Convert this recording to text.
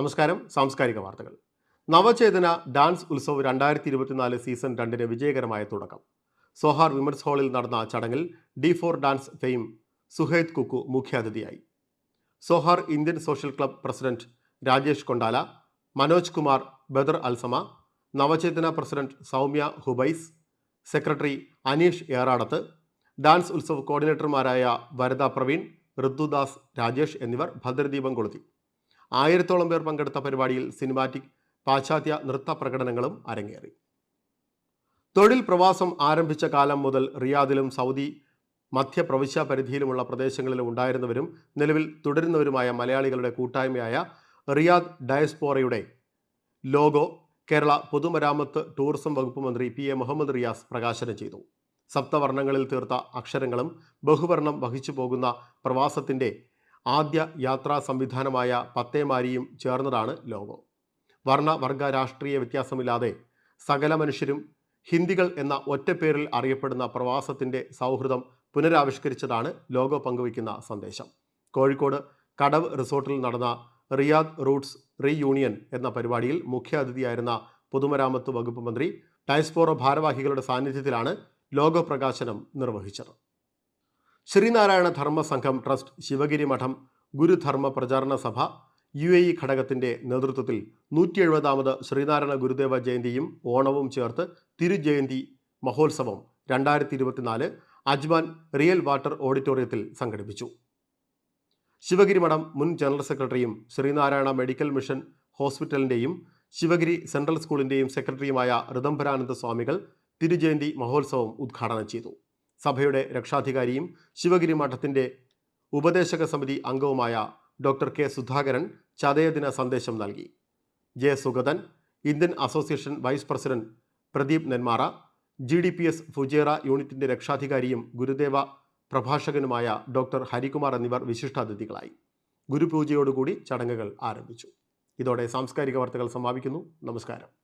നമസ്കാരം. സാംസ്കാരിക വാർത്തകൾ. നവചേതന ഡാൻസ് ഉത്സവ് രണ്ടായിരത്തി ഇരുപത്തിനാല് സീസൺ രണ്ടിന് വിജയകരമായ തുടക്കം. സോഹാർ വിമൻസ് ഹാളിൽ നടന്ന ചടങ്ങിൽ D four dance fame Suhaid Kukku മുഖ്യാതിഥിയായി. Sohar Indian social club president Rajesh Kondala Manoj Kumar Badar Al Sama Navachethana president Soumya Hubais secretary Aneesh Eradath dance Utsav കോർഡിനേറ്റർമാരായ Varada Praveen Rithudas Rajesh എന്നിവർ ഭദ്രദീപം കൊളുത്തി. ആയിരത്തോളം പേർ പങ്കെടുത്ത പരിപാടിയിൽ സിനിമാറ്റിക് പാശ്ചാത്യ നൃത്ത പ്രകടനങ്ങളും അരങ്ങേറി. തൊഴിൽ പ്രവാസം ആരംഭിച്ച കാലം മുതൽ റിയാദിലും സൗദി മധ്യ പ്രവിശ്യ പരിധിയിലുമുള്ള പ്രദേശങ്ങളിലും ഉണ്ടായിരുന്നവരും നിലവിൽ തുടരുന്നവരുമായ മലയാളികളുടെ കൂട്ടായ്മയായ റിയാദ് ഡയസ്പോറയുടെ ലോഗോ കേരള പൊതുമരാമത്ത് ടൂറിസം വകുപ്പ് മന്ത്രി പി എ മുഹമ്മദ് റിയാസ് പ്രകാശനം ചെയ്തു. സപ്തവർണങ്ങളിൽ തീർത്ത അക്ഷരങ്ങളും ബഹുവർണം വഹിച്ചു പോകുന്ന പ്രവാസത്തിന്റെ ആദ്യ യാത്രാ സംവിധാനമായ പത്തേമാരിയും ചേർന്നതാണ് ലോഗോ വർണ വർഗ രാഷ്ട്രീയ വ്യത്യാസമില്ലാതെ സകല മനുഷ്യരും ഹിന്ദികൾ എന്ന ഒറ്റപ്പേരിൽ അറിയപ്പെടുന്ന പ്രവാസത്തിന്റെ സൗഹൃദം പുനരാവിഷ്കരിച്ചതാണ് ലോഗോ പങ്കുവയ്ക്കുന്ന സന്ദേശം. കോഴിക്കോട് കടവ് റിസോർട്ടിൽ നടന്ന റിയാദ് റൂട്ട്സ് റീയൂണിയൻ എന്ന പരിപാടിയിൽ മുഖ്യ അതിഥിയായിരുന്ന പൊതുമരാമത്ത് വകുപ്പ് മന്ത്രി ഡയസ്പോറോ ഭാരവാഹികളുടെ സാന്നിധ്യത്തിലാണ് ലോഗോ പ്രകാശനം നിർവഹിച്ചത്. ശ്രീനാരായണ ധർമ്മ സംഘം ട്രസ്റ്റ് ശിവഗിരി മഠം ഗുരുധർമ്മ പ്രചാരണ സഭ യു എ ഇ ഘടകത്തിന്റെ നേതൃത്വത്തിൽ നൂറ്റി എഴുപതാമത് ശ്രീനാരായണ ഗുരുദേവ ജയന്തിയും ഓണവും ചേർത്ത് തിരുജയന്തി മഹോത്സവം രണ്ടായിരത്തി ഇരുപത്തിനാല് അജ്മാൻ റിയൽ വാട്ടർ ഓഡിറ്റോറിയത്തിൽ സംഘടിപ്പിച്ചു. ശിവഗിരി മഠം മുൻ ജനറൽ സെക്രട്ടറിയും ശ്രീനാരായണ മെഡിക്കൽ മിഷൻ ഹോസ്പിറ്റലിന്റെയും ശിവഗിരി സെൻട്രൽ സ്കൂളിന്റെയും സെക്രട്ടറിയുമായ ഋതംബരാനന്ദ സ്വാമികൾ തിരുജയന്തി മഹോത്സവം ഉദ്ഘാടനം ചെയ്തു. സഭയുടെ രക്ഷാധികാരിയും ശിവഗിരി മഠത്തിന്റെ ഉപദേശക സമിതി അംഗവുമായ ഡോക്ടർ കെ സുധാകരൻ ചതയദിന സന്ദേശം നൽകി. J Sugathan Indian association vice president Pradeep Nenmara G D P S Fujairah യൂണിറ്റിന്റെ രക്ഷാധികാരിയും ഗുരുദേവ പ്രഭാഷകനുമായ ഡോക്ടർ ഹരികുമാർ എന്നിവർ വിശിഷ്ടാതിഥികളായി. ഗുരുപൂജയോടുകൂടി ചടങ്ങുകൾ ആരംഭിച്ചു. ഇതോടെ സാംസ്കാരിക വാർത്തകൾ സമാപിക്കുന്നു. നമസ്കാരം.